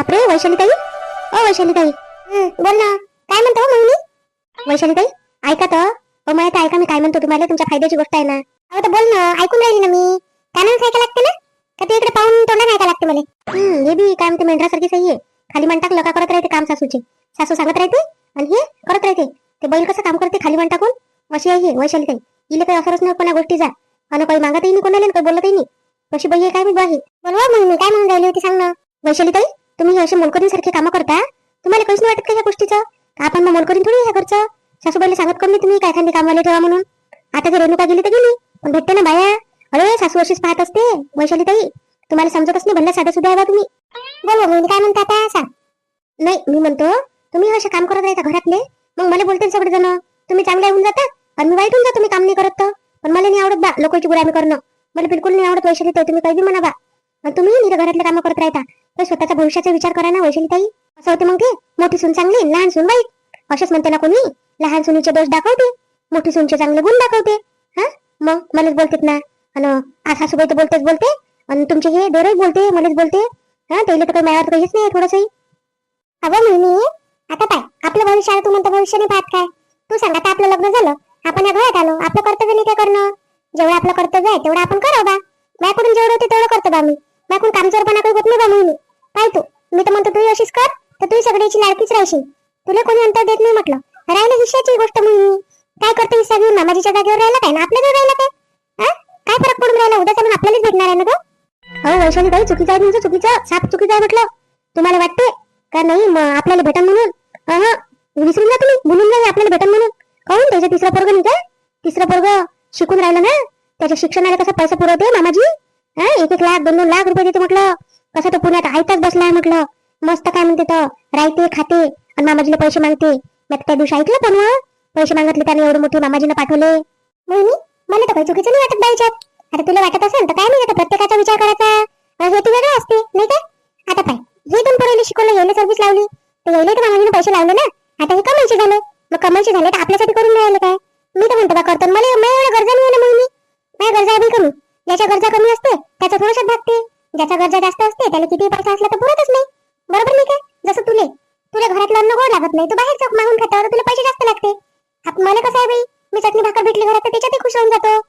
बापरे वैशालीताई. ओ वैशालीताई. बोल ना. काय म्हणतो मम्मी वैशालीताई ऐका तर. हो माहिती ऐका मी काय म्हणतो तुम्हाला. तुमच्या फायद्याची गोष्ट आहे ना. अहो तर बोल ना. ऐकून राहिली ना मी. कानानं ऐका लागते ना? का ते इकडे पाहून तोंडाने ऐका लागते मला? हे बी काय म्हणते मेंढरासारखी सही आहे खाली मान टाकलं का करत राहते काम सासूचे. सासू सांगत राहते आणि हे करत राहते. ते बैल कसं काम करते खाली मान टाकून? अशी आहे वैशालीताई. इले काही असरच नाही कोणा गोष्टीचा. आणि काही मागतही नाही कोणाला काही बोलतही नाही. कशी बाई आहे काय मी बाई? बोलवा मग मी काय म्हणून राहिली होती सांग ना. वैशालीताई तुम्ही हे असे मोलकरीसारखे कामं करता? तुम्हाला काहीच नाही वाटत का या गोष्टीचं? का आपण मग मोलकरीन थोडी हे करचं सासूबाईला सांगत कमी तुम्ही? काय खाली कामाला ठेवा म्हणून. आता जर रेणुका गेली तर गेली. पण भेटते ना बाया. अरे सासू अशीच पाहत असते वैशाली ताई. तुम्हाला समजतच नाही भल्ला साधा सुद्धा हवा तुम्ही. बोल मग काय म्हणता आता? सांग. नाही मी म्हणतो तुम्ही असे काम करत राहता घरातले? मग मला बोलते सगळे जण तुम्ही चांगले होऊन जाता? पण मी वाईट होऊन जातो मी काम नाही करत पण मला नाही आवडत बा लोकांची गुरामी करणं. मला बिलकुल नाही आवडत वैशाली ताई तुम्ही काही बी म्हणा बा तुम्ही घरातले कामं करत राहता. तर स्वतःच्या भविष्याचा विचार करा ना वैशाली ताई असं होते मग ते. मोठी सून चांगली लहान सून वाईट. असेच म्हणते ना कोणी. लहान सुनीचे दोष दाखवते. मोठी सूनचे चांगले गुण दाखवते. हा? मग मलाच बोलतेत ना. अन आसा सासूबाई तर बोलतेच बोलते. आणि तुमचे हे देरही बोलते मलाच बोलते. हा? त्याला तर काही मायावर काहीच नाही थोडंसंही. अगं मी आता काय आपलं भविष्य आहे तू म्हणतो भविष्य नाही पाहत काय? तू सांग आता आपलं लग्न झालं. आपण या घरात आलो. आपलं कर्तव्य नाही काय करणं. जेवढं आपलं कर्तव्य आहे तेवढं आपण करावं बा. माझ्याकडून जेवढं होते तेवढं करतो बा मी माझ्याकडून कामचोरपणा काही होत नाही बा मी पाय तू? मी तर म्हणतो तू अशीच कर तर तू सगळ्याची लाडकीच राहशील. तुला कोणी अंतर देत नाही म्हटलं. राहिलं हिशाची गोष्ट मी काय करतो हिस्सा घेऊन मामाजीच्या जागेवर राहिला काय? ना आपल्या राहिला काय? काय फरक पडून राहिला? उद्या चालून आपल्यालाच भेटणार आहे ना तो हो वैशाली काही चुकीचं आहे म्हणजे तुमचं चुकीचं साप चुकीचं आहे म्हटलं. तुम्हाला वाटते? का नाही? मग आपल्याला भेटन म्हणून. विसरून जा तुम्ही. बोलून जा आपल्याला भेटन म्हणून. काहून त्याचा तिसरा पोरग नाही काय तिसरा पोरग शिकून राहिलं ना? त्याच्या शिक्षणाला कसं पैसा पुरवते मामाजी? हा? एक एक लाख दोन दोन लाख रुपये देते म्हटलं. कसं तो पुण्यात ऐकच बसलाय म्हटलं? मस्त काय म्हणते तर राहते खाते आणि मामाजीला पैसे मागते. मी त्या दिवशी ऐकलं पण पैसे मागितले त्याने एवढे मोठे मामाजीने पाठवले. मोहिनी मला तर काही चुकीचं नाही वाटत बाईच्यात. आता तुला वाटत असेल तर काय नाही आता प्रत्येकाचा विचार करायचा. हेतू वेगळा असते नाही काय आता पाय हे दोन पोरायला शिकवलं यायला सर्व्हिस लावली. तर यायला तर मामाजीने पैसे लावले ना. आता हे कमाईचे झाले. मग कमाईचे झाले तर आपल्यासाठी करून मिळाले काय? मी तर म्हणतो बा करतो. मला एवढ्या गरजा नाही ना मोहिनी. माझ्या गरजा आहे कमी. ज्याच्या गरजा कमी असते त्याचा थोडंसं भागते. ज्याच्या गरजा जास्त असते त्याला किती पैसा असला तर पुरतच नाही. बरोबर नाही काय जसं तुले. तुला घरातलं अन्न गोड लागत नाही तू बाहेर जाऊन मागून खातावर तुला पैसे जास्त लागते. मला कसं आहे बाई? मी चटणी भाकर भेटली घरात तर त्याच्यातही खुश होऊन जातो.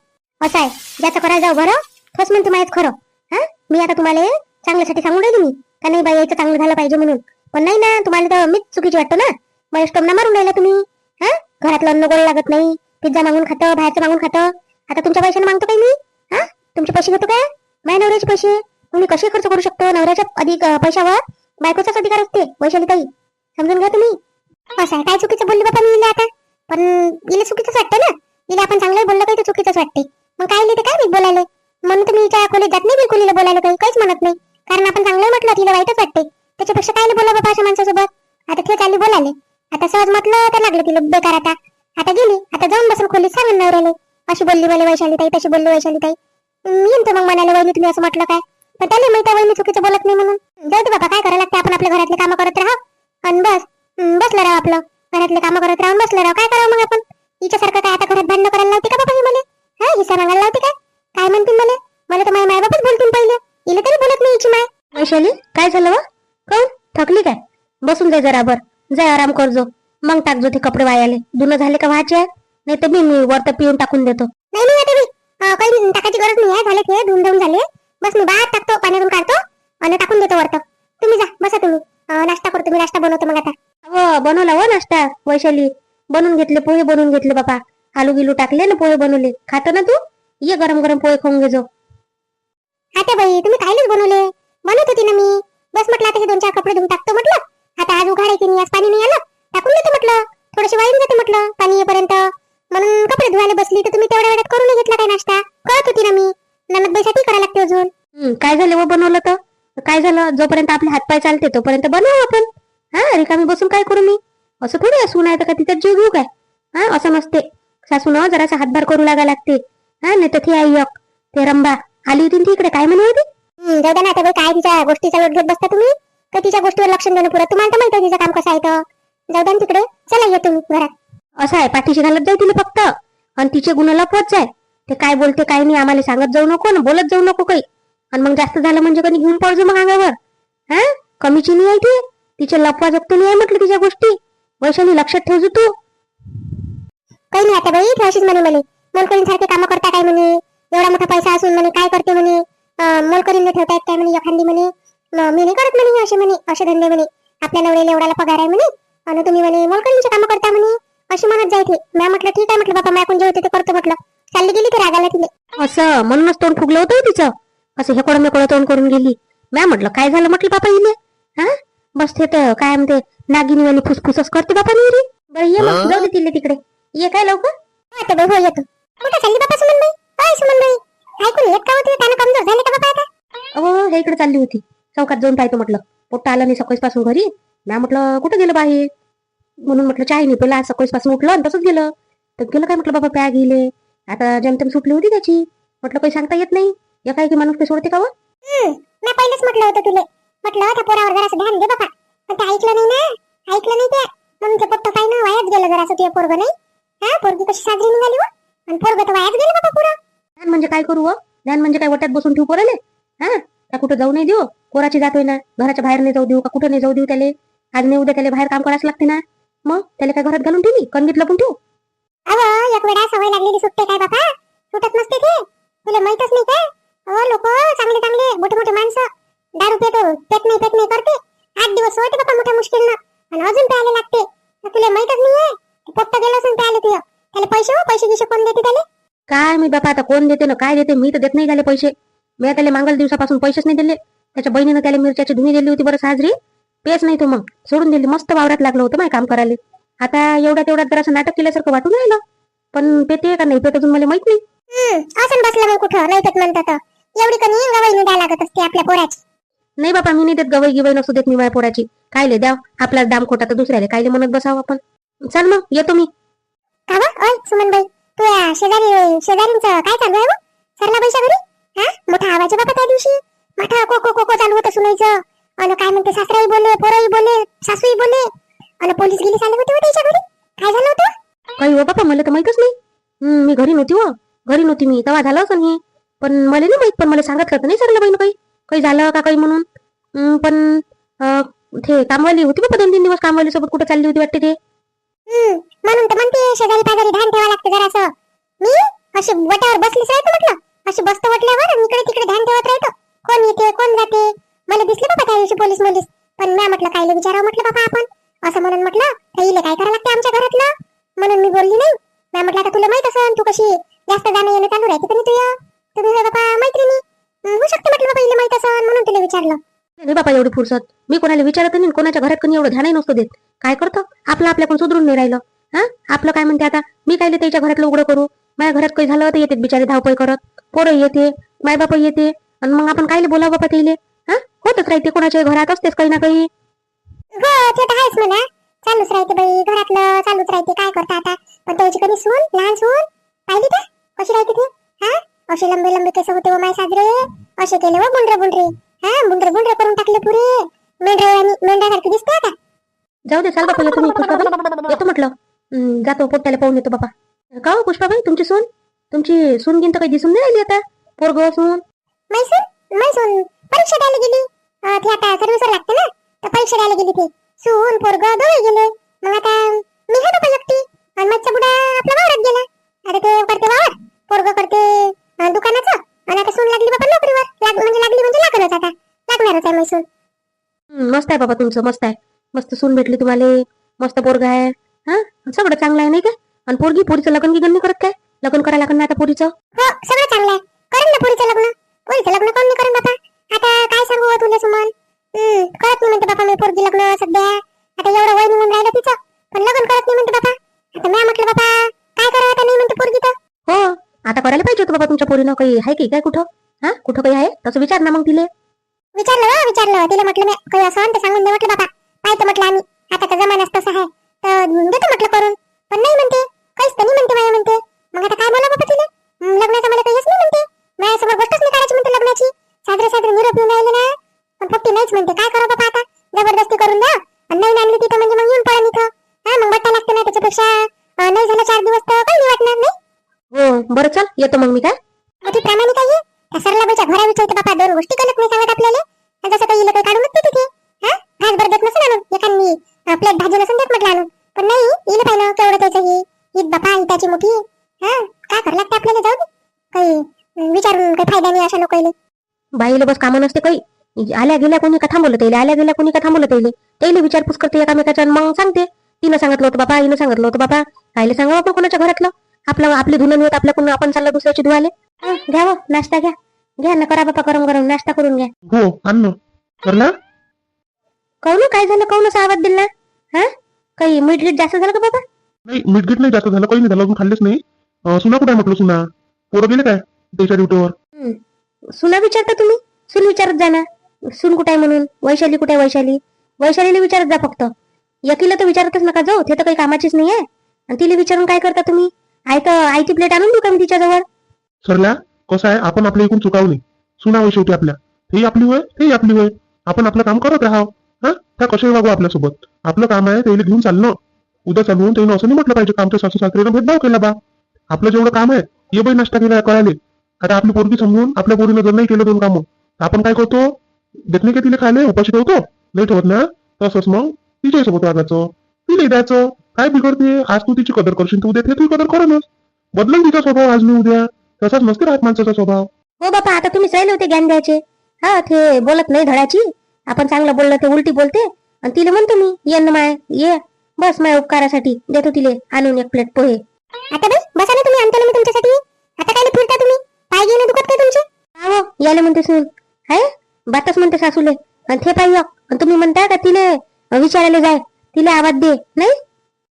असं आहे. ज्याचं करायला जाऊ बरं तोच म्हणतो माहीत खरं. हा? मी आता तुम्हाला चांगल्यासाठी सांगून राहिली मी. का नाही बाई यायचं चांगलं झालं पाहिजे म्हणून. पण नाही ना तुम्हाला तर मीच चुकीची वाटतो ना. मला स्टोमना मारून राहिला तुम्ही. हा? घरातलं अन्न गोड लागत नाही. पिझ्झा मागून खातं बाहेरचं मागून खातं. आता तुमच्या पैशाने मागतो काय मी? हा? तुमचे पैसे घेतो काय? माझ्या नवऱ्याचे पैसे. मी कसे खर्च करू शकतो नवऱ्याच्या अधिक पैशावर? बायकोचाच अधिकार असते वैशाली ताई समजून घ्या तुम्ही. हो, असं आहे काय चुकीचं बोलली बाबा मी आता? पण इले चुकीचंच वाटतं ना. इले आपण चांगलं बोललं काही तर चुकीचंच वाटते मग काय लिहिते काय मी बोलायला? म्हणून तर मी खोलीत जात नाही बिलकुल हिला बोलायला काही काहीच म्हणत नाही. कारण आपण चांगलं म्हटलं तिला वाईटच वाटते त्याच्यापेक्षा काय बोला बाबा अशा माणसासोबत? आता ते चालली बोलायले. आता सहज म्हटलं तर लागलं तिला बेकार आता. आता गेली आता जाऊन बसून खोलीत सांगून नवऱ्याले. अशी बोलली मला वैशाली ताई तशी बोलली वैशाली ताई मी येतो मग म्हणाले वहिनी तुम्ही असं म्हटलं काय? पण त्याला माहिती आहे मी चुकीचं बोलत नाही म्हणून. जाऊ दे बाबा काय करायला लागते आपण आपल्या घरातले कामं करत राहा आणि बस. बसलं राहा आपलं. घरातले कामं करत राहून बसलं राहा काय करावं मग आपण? हिच्यासारखं काय आता घरात भांडणं करायला लावते का बाबा ही मला? हा हिस्सा मागायला लावते काय काय म्हणतील मला? मला तर माझ्या मायबापच बोलतील पहिले. इले तरी बोलत नाही हिची माय. वैशाली काय झालं व? कोण थकली काय? बसून जाय जराबर जाय आराम करजो मग टाकजो ते कपडे वायाले. धुणं झाले का व्हायचे? आहे नाही तर मी वर वरत पिऊन टाकून देतो. नाही नाही आता मी काही टाकायची गरज नाही आहे. झाले ते धुवून धुवून झाले. बस मी बाहेर टाकतो पाण्यातून काढतो आणि टाकून देतो वरत. तुम्ही जा बसा तुम्ही. नाश्ता करतो मी नाश्ता बनवतो मग आता. हो बनवला हो नाश्ता वैशाली. बनवून घेतले पोहे बनवून घेतले बाबा आलू गिलू टाकले ना पोहे बनवले. खातो ना तू? ये गरम गरम पोहे खाऊन घेजो आता बाई तुम्ही कायलेच बनवले? बनवत होती ना मी. बस म्हटलं आता हे दोन चार कपडे धुवून टाकतो म्हटलं. आता आज उघाड आहे की नाही आज पाणी नाही आलं. टाकून देतो म्हटलं. थोडेसे वाळून जाते म्हटलं पाणी येईपर्यंत. म्हणून कपडे धुवायला बसली तर तुम्ही तेवढ्या वेळात करून घेतला काय नाश्ता? कळत होती ना मी. ननद बाईसाठी करायला लागते अजून. काय झालं व बनवलं तर? काय झालं? जोपर्यंत आपले हातपाय चालते तोपर्यंत बनवू आपण. हा रिकामी बसून काय करू मी? असं थोडी असून आहे तर का तिथं जीव घेऊ काय? हा असं नसते. सासून जरासा हातभार करू लागा लागते. हा नाही तर ती आई एक. ते रंबा आली होती ना ती इकडे काय म्हणे होती जाऊ द्या ना आता बाई काय तिच्या गोष्टीचा लोट घेत बसता तुम्ही? तर तिच्या गोष्टीवर लक्ष देणं पुरं? तुम्हाला तर माहिती आहे तिचं काम कसं आहे तर. जाऊ द्या ना तिकडे. चला ये तुम्ही घरात. असं आहे पाठीशी घालत जाऊ तिला फक्त. आणि तिचे गुण लपवत जाय. ते काय बोलते काय नाही आम्हाला सांगत जाऊ नको ना बोलत जाऊ नको काही. आणि मग जास्त झालं म्हणजे कधी घेऊन पडजो मग अंगावर. हा? कमीची नाही आहे ती. तिच्या लपवा जपतो नाही आहे म्हटलं तिच्या गोष्टी. वैशाली लक्षात ठेवजो तू. काही नाही आता बाई ठेवशीच म्हणे म्हणे. मोलकरीन सारखे कामं करता काय म्हणे? एवढा मोठा पैसा असून म्हणे काय करते म्हणे? अं, मोलकरीन ठेवता येत काय म्हणे एखादी म्हणे. मी नाही करत म्हणे असे म्हणे असे धंदे म्हणे. आपल्या नवऱ्याला एवढाला पगार आहे म्हणे. आणि तुम्ही म्हणे मोलकरीनचे कामं करता म्हणे. अशी म्हणत जायचे. मॅम म्हटलं ठीक आहे म्हटलं बाबा मॅकून जे होते ते करतो म्हटलं. चालली गेली ते रागाला तिने असं म्हणूनच तोंड फुगलं होतं हो तिचं. असं हे कोण मेकोडं तोंड करून गेली. म्या म्हटलं काय झालं? म्हटलं बापा इले. हा? बस ते तर काय म्हणते नागिनीवाली फुसफुसच करते बापा रे. बरं ये मग जाऊ दे तिले तिकडे. ये काय लवकर? आता बाई हो येतो. कुठं चालली बाबा सुमनबाई अय सुमनबाई ऐकून येत का होते? त्यानं कमजोर झाले का बाबा आता? अहो हे इकडे चालली होती. चौकात जाऊन पाहतो म्हटलं. पोट्टा आलं नाही सकाळीच पासून घरी. म्या म्हटलं कुठं गेलं बाहेर म्हणून म्हटलं चाय नाही पेला सकाळीच पासून उठलं आणि तसंच गेलं. तर गेलं काय म्हटलं बाबा प्या गेले आता जेमतेम सुटली होती त्याची. म्हटलं काही सांगता येत नाही. एका एकी माणूस काही सोडते का मी पहिलेच म्हटलं होतं तुले. म्हटलं त्या पोरावर जरासं ध्यान दे बाबा पण ते ऐकलं नाही ना. ऐकलं नाही ते म्हणून ते पोट्ट काय ना वायाच गेलं जरासं तुझ्या पोरग नाही? हा पोरगी कशी साजरी निघाली हो आणि पोरग तर वायाच गेलं बाबा पुरं ध्यान म्हणजे काय करू? ध्यान म्हणजे काय वट्यात बसून ठेवू पोराले? हा त्या कुठं जाऊ नाही देऊ. कोराची जातोय ना घराच्या बाहेर नाही जाऊ देऊ का? कुठं नाही जाऊ देऊ त्याले? आज नाही उद्या त्याला बाहेर काम करायला लागते ना. मग त्याला काय घरात घालून ठेवली? कणगीत लपून ठेवू? अहो एक वेळा सवय लागलेली सुटते काय बापा? सुटत नसते ते. तुला माहितच नाही काय? अहो लोक चांगले चांगले मोठे मोठे माणसं. दारू पेतो पेत नाही पेत नाही करते. आठ दिवस होते बापा मोठ्या मुश्किलनं. आणि अजून प्यायला लागते. तर तुला माहितच नाहीये. ते पोट्ट असून प्यायला तुझं त्याला पैसे हो पैसे गिसे कोण देते त्याला? काय मी बापा आता कोण देते ना काय देते? मी तर देत नाही त्याले पैसे. मी त्याला मागल दिवसापासून पैसेच नाही दिले. त्याच्या बहिणीनं त्याला मिरच्याची धुणी दिली होती बरं साजरी. पेच नाही तो मग. सोडून दिली. मस्त वावरात लागलं होतं माय काम करायला. आता एवढ्या तेवढ्यात जरासं नाटक केल्यासारखं वाटून राहिलं पण पेते का नाही पेत अजून मला माहीत नाही? असं बसलं मग कुठं? नाही पेत म्हणतात. एवढी कणी गवाईने द्यायला लागत असते आपल्या पोराची. नाही बापा मी नाही देत गवई गिवई नसू देत मी माझ्या पोराची. कायले द्याव आपला दाम खोटा तर दुसऱ्याला कायले म्हणत बसावं आपण. चल मग येतो मी. का बा? ओय सुमनबाई तू या शेजारी शेजारींचं काय चालू आहे हो? सरला पैसा घरी? हा? मोठा आवाज आहे बाबा त्या दिवशी. मोठा को को को को चालू होतं सुनायचं अन काय म्हणते सासराही बोले पोरही बोले सासूही बोले अन पोलीस गेली चालू होते हो त्याच्या घरी. काय झालं होतं? काही हो बापा मला तर माहितच नाही. हम्म, मी घरी नव्हती हो. घरी नव्हती मी. तेव्हा झालं असं हे पण मला नाही माहीत पण मला सांगितलं तर नाही सरला बहीण काही. काही झालं का काही म्हणून? हम्म, पण अं, ते कामवाली होती बाबा दोन तीन दिवस कामवाली सोबत कुठं चालली होती वाटते ते? हम्म, म्हणून तर म्हणते शेजारी पाजारी ध्यान ठेवा लागतं जरासं. मी अशी वट्यावर बसलीच राहतो म्हटलं. अशी बसतो वटल्यावर आणि इकडे तिकडे ध्यान ठेवत राहतो. कोण येते कोण जाते? मला दिसले बाबा त्या दिवशी पोलीस मोलीस पण मी म्हटलं कायले विचारावं? म्हटलं बाबा आपण. असं म्हणून म्हटलं ताईले काय करावं लागते आमच्या घरातलं? म्हणून मी बोलली नाही. मी म्हटलं आता तुला माहीत असेल तू कशी जास्त जाणं येणं चालू राहते पण तुझ्या तुम्ही बाबा मैत्रिणी. होऊ शकते म्हटलं बाबा इले माहीत असेल म्हणून तुला विचारलं. नाही बाबा एवढी फुरसत. मी कोणाला विचारत नाही कोणाच्या घरात कोणी एवढं ध्यानही नसतो देत. काय करतो? आपलं आपल्याकडून सुधरून नाही राहिलं. हा? आपलं काय म्हणते आता? मी काय त्याच्या घरातलं उघडं करू? माझ्या घरात काही झालं तर येते बिचारे धावपळ करत. पोरं येते माय बाप येते. आणि मग आपण कायले बोलावं बाबा त्याले? हा? होतच राहते कोणाच्या घरात असतेच काही ना काही. हो ते तर आहेच म्हणा. चालूच राहते बाई घरातलं चालूच राहते. काय करता आता? पण त्याची कधी सून लहान सून पाहिली का? कशी राहते ती? हा? असे लंबे लंबे केस होते व माय साजरे. असे केले व बुंडरे बुंडरे हा बुंडरे बुंडरे करून टाकले पुरे. मेंढरे दिसते आता. जाऊ दे चाल बापा येतो मी पुष्पाबाई येतो म्हटलं. जातो पोट्याला पाहून येतो बापा का हो पुष्पाबाई तुमची सून? तुमची सून गिन तर काही दिसून नाही राहिली आता. पोरग सून. मैसून मैसून परीक्षा द्यायला गेली? ती आता सर्व्हिसवर लागते ना? तर परीक्षा द्यायला गेली ती. सून पोरग दोघे गेले. मग आता मी आहे बाबा एकटी आणि माझा बुडा आपल्या वावरात गेला. आता ते करते वावर पोरग करते दुकानाचं. आणि आता सून लागली बाबा नोकरीवर. लाग म्हणजे लागली म्हणजे लागणच आता. लागणारच आहे मैसून मस्त आहे बाबा तुमचं मस्त आहे. मस्त सून भेटली तुम्हाला. मस्त पोरग आहे. हा? सगळं चांगलं आहे नाही काय आणि पोरगी पोरीचं लग्न गिगन नाही करत काय? लग्न करायला लागण ना आता पोरीचं? हो सगळं चांगलं आहे. करेन ना पुरीचं लग्न. पुरीचं लग्न कोण नाही करेन बाबा? आता काय सांगू हो तुला सुमन? करत नाही म्हणते बाबा मी पोरगी लग्न सध्या. आता एवढं वय निघून राहिलं तिचं पण लग्न करत नाही म्हणते बाबा आता मी म्हटलं बाबा काय करावं आता? नाही म्हणते पोरगी तर. हो आता करायला पाहिजे होतं बाबा तुमच्या पोरीनं काही आहे की काय कुठं? हा कुठं काही आहे? तसं विचार ना मग तिले. विचारलं हो, विचारलं तिला म्हटलं मी काही असं तर सांगून दे. म्हटलं बाबा पाहतो म्हटलं आम्ही. आता तर जमानाच तसा आहे. तर देतो म्हटलं करून. पण नाही म्हणते काहीच तर नाही म्हणते मला म्हणते. मग आता काय बोला बाबा तिला? हं, लग्नाचं मला काहीच नाही म्हणते. माझ्यासमोर गोष्टच नाही नाहीच म्हणते काय करा बाबा आता? जबरदस्ती करून द्या. आणि नाही आणली तिथं म्हणजे मग येऊन पडा इथं. हा मग बट्टा लागते ना त्याच्यापेक्षा अं, नाही झालं चार दिवस तर काही नाही वाटणार नाही? हो बरं चल येतो मग मी काय? अति प्रामाणिक आहे. त्या सरलाबाईच्या घरा विचारते बाबा दोन गोष्टी कळत नाही सांगत आपल्याला? आणि जसं काही काही काढून देते तिथे हा? प्लेट भाजी नसून देत म्हटलं आणून? पण नाही येईल पाहिलं केवढं त्याचं ही ईद बापा त्याची मोठी हा? काय करावं लागतं आपल्याला? जाऊ दे. काही अं, विचारून काही फायदा नाही अशा लोकांना बाईला बस कामं नसते काही. आल्या गेल्या कोणी का थांबवलं त्याला? आल्या गेल्या कोणी का थांबवलं त्याला? त्याला विचारपूस करते एकामेकाच्या मग सांगते. तिनं सांगितलं होतं बाबा हिनं सांगितलं होतं बाबा कायले सांगावं आपण कोणाच्या घरातलं? आपलं आपली धुणं होत आपल्या कोण आपण चाललं दुसऱ्याची धुवाले. घ्या हो, नाश्ता घ्या. घ्या ना करा बापा गरम गरम नाश्ता करून घ्या. हो आण. ना करला? काऊन काय झालं? काऊन असा आवाज दिला हा? काही मीठ लीट जास्त झालं का बाबा नाही मीठ गीट नाही जास्त झालं काही नाही झालं अजून खाल्लेच नाही. सुना कुठे म्हटलं सुना? पोरं गेले काय? त्याच्या ड्युटीवर. सुना विचारता तुम्ही? सून विचारत जा ना. सून कुठे आहे म्हणून? वैशाली कुठे आहे वैशाली? वैशालीला विचारत जा फक्त. यकीला तर विचारतच नका जाऊ ते तर काही कामाचीच नाही आहे आणि तिला विचारून काय करता तुम्ही? आई तर आयती प्लेट आणून देऊ का मी तिच्याजवळ? सरल्या कसं आहे? आपण आपल्या इकडून चुकावू नये. सुना शेवटी आपल्या. ही आपली वय तेही आपली वय आपण आपलं काम करत राहावं. हा? त्या कसे वागू आपल्यासोबत. आपलं काम आहे त्याला घेऊन चालणं. उद्या चालवून त्यानं असं नाही म्हटलं पाहिजे का सासू सासरीनं भेदभाव केला बा? आपलं जेवढं काम आहे ये बाई नाश्ता केला कळाले आता आपली पोरगी समजून आपल्या पोरीनं जर नाही केलं दोन कामं आपण काय करतो? देत नाही का तिला खायला उपाशी ठेवतो. नाही ठेवत ना? तसंच मग तिच्या सोबत वागायचं. तिला द्यायचं. काय बिघडते? आज तू तिची कदर करशील तू उद्या ते तुझी कदर करणच बदलून तिचा स्वभाव आज नाही उद्या. तसाच नसते राहत माणसाचा स्वभाव. हो बापा आता तुम्ही राहिले होते ज्ञान द्यायचे. हा ते बोलत नाही धडाची आपण चांगलं बोललं ते उलटी बोलते. आणि तिला म्हणतो मी ये ना माय ये. बस माय उपकारासाठी. देतो तिले. आणून एक प्लेट पोहे. आता बाई बसा ना तुम्ही आणतो मी तुमच्यासाठी. आता काय फिरता तुम्ही? पाय घेऊन दुखत काय तुमचे? हा हो. याले म्हणते सून. हाय? बातच म्हणते सासूले. आणि ते पाहिजे आणि तुम्ही म्हणता का तिले विचारायला जाय. तिला आवाज दे. नाही?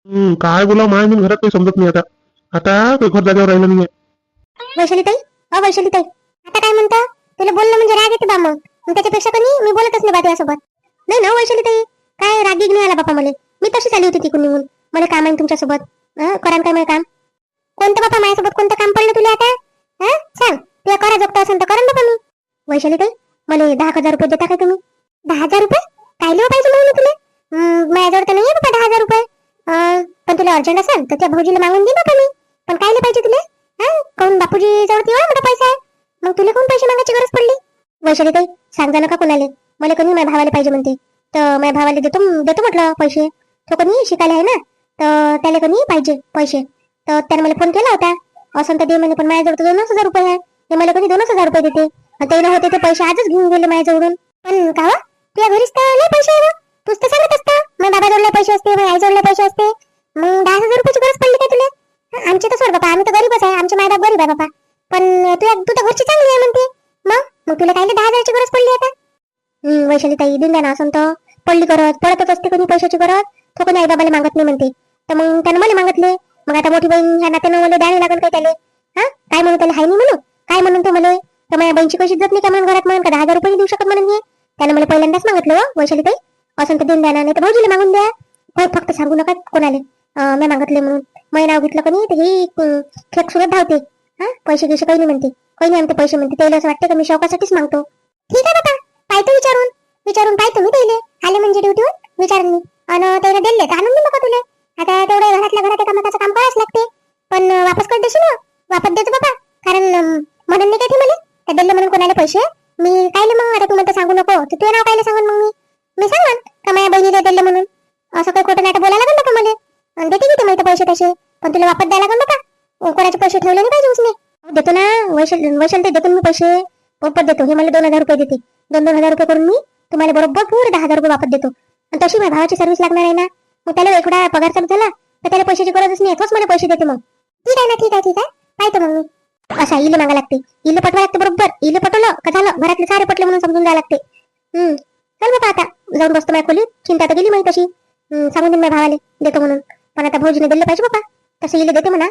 हम्म, काय बोला माय मी घरात काही समजत नाही आता. आता काही घर जागेवर राहिलं नाही वैशाली ताई अ वैशाली ताई आता काय म्हणता? तुला बोललं म्हणजे राग येते बा मग. मग त्याच्यापेक्षा कधी? मी बोलतच नाही बा तुझ्यासोबत नाही ना वैशाली ताई काय राग नाही आला बापा मला. मी तशीच आली होती तिकडून निघून. मला काम आहे तुमच्यासोबत. हं, करान काय मला काम? कोणतं बापा माझ्यासोबत कोणतं काम पडलं तुला आता? हं? सांग. तुला करा जगता असेल तर करा बापा मी. वैशाली ताई मला दहा हजार रुपये देता काय तुम्ही? दहा हजार रुपये? काय लिहा पाहिजे म्हणून तुला? माझ्याजवळ तर नाहीये बाबा दहा हजार रुपये. पण तुला अर्जंट असेल तर त्या भाऊजीला मागून दे बापा मी. पण काय लिहा पाहिजे तुला? हा? काऊन बापूजी जवळ तेवढा मोठा पैसा आहे. मग तुला कोण पैसे मागायची गरज पडली? वैशाली ताई सांगता नका कोणाले? मला कमी माझ्या भावाला पाहिजे म्हणते. तर माझ्या भावाला देतो देतो म्हटलं पैसे. तो कोणी शिकायला आहे ना तर त्याला कोणी पाहिजे पैसे. तर त्याने मला फोन केला होता. असं तर दे म्हणे पण माझ्याजवळ तर दोनच हजार रुपये आहे. ते मला कधी दोनच हजार रुपये देते. त्याला होते ते पैसे आजच घेऊन गेले माझ्याजवळून. पण का हो? तुझ्या घरीच तर लय पैसे आहे तूच तर सांगत असता. बाबा जोडले पैसे असते मग आई जोडले पैसे असते. मग दहा हजार रुपयाची गरज पडली का तुला? आमचे तर सोड बाबा आम्ही तर गरीबच आहे. आमचे मायबाप गरीब आहे बाबा पण तुझ्या तू तर घरची चांगली आहे म्हणते. मग? मग तुला काय दहा हजारची गरज पडली आता? वैशाली ताई देऊन द्या ना असं तर पडली गरज पडतच असते कोणी पैशाची गरज. तो कोणी आई बाबाला मागत नाही म्हणते. तर मग त्यानं मला मागतले. मग आता मोठी बहीण ह्या नात्यानं मला द्यायला लागेल काय त्याला? हा? काय म्हणून त्याला हाय नाही म्हणू काय म्हणून तो मला तर माझ्या बहिणीची कशी जात नाही का? म्हणून घरात म्हणून का दहा हजार रुपये देऊ शकत म्हणून मी? त्यानं मला पहिल्यांदाच मागितलं हो, वैशाली ताई. असं तर देऊन द्या ना नाही तर भाऊजीला मागून द्या. होय, फक्त सांगू नका कोणाले. मी मागितले म्हणून. मी नाव घेतलं का नाही तर ही खेक सुरत धावते. हा? पैसे गिसे काही नाही म्हणते. काही नाही म्हणते पैसे म्हणते. त्याला असं वाटतं का मी शौकासाठीच मागतो? ठीक आहे बाबा पाहतो विचारून. विचारून पाहतो मी त्याले आले म्हणजे ड्युटीवर विचारून मी. आणि त्याला दिले तर आणून दिलं का तुला. आता तेवढ्या घरातल्या घरात एका मताचं काम करावंच लागते. पण वापस कर देशील ना वापस देतो बाबा. कारण म्हणून नाही काय ते मला त्या दिले म्हणून कोणाला पैसे? मी कायले मग? आता तू म्हणता सांगू नको. तर तुझं नाव कायले सांगून मग मी? मी सांगन का माझ्या बहिणीला दिले म्हणून? असं काही खोटं नाटक बोलायला लागलं का मला. आणि देते की ते माहिती पैसे तसे? पण तुला वापस द्यायला लागलं का कोणाचे पैसे ठेवले नाही पाहिजे उसने? देतो ना. वैशल वैशल ते देतो मी पैसे. वापस देतो. हे मला दोन हजार रुपये देते. दोन दोन हजार रुपये करून मी तुम्हाला बरोबर पूर्ण दहा हजार रुपये वापस देतो. आणि तशी माझ्या भावाची सर्व्हिस लागणार आहे ना? मग त्याला एवढा पगार चालू झाला तर त्याला पैशाची गरजच नाही. तोच मला पैसे देते मग. ठीक आहे ना ठीक आहे ठीक आहे. पाहतो मग मी. असा इले मागा लागते. इले पटवा लागते बरोबर. इले पटवलं का झालं? घरातले सारे पटले म्हणून समजून जायला लागते. हम्म. चल बाबा आता. जाऊन बसतो माझ्या खोलीत. चिंता तर गेली माहिती तशी. सांगून देईन भावाले. देतो म्हणून. पण आता भाऊजीने दिलं पाहिजे बाबा. तसं इले देते म्हणा.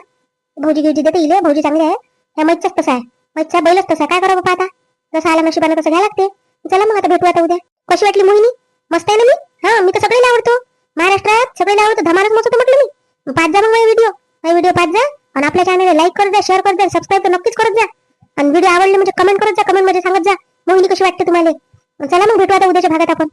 भाऊजी गिवजी देते इले भाऊजी चांगले आहे. या मैचाच तसा आहे. मैचा बैलच तसा काय करा बाबा आता? जसं आला नशिबानं तसं घ्यायला लागते. चला मग आता भेटू आता उद्या. कशी वाटली मोहिनी? मस्त आहे ना मी? हा मी तर सगळीला आवडतो. महाराष्ट्रात सगळेला आवडतो. धमालच मस्त म्हटलं मी. पाच जा मग व्हिडिओ. व्हिडिओ पाच जा आणि आपल्या चॅनलला लाईक करत जा शेअर करत जा सबस्क्राईब तर नक्कीच करत जा. आणि व्हिडिओ आवडले म्हणजे कमेंट करत जा कमेंटमध्ये सांगत जा. मोहिनी कशी वाटते तुम्हाला? चला मग भेटू आता उद्याच्या भागात आपण.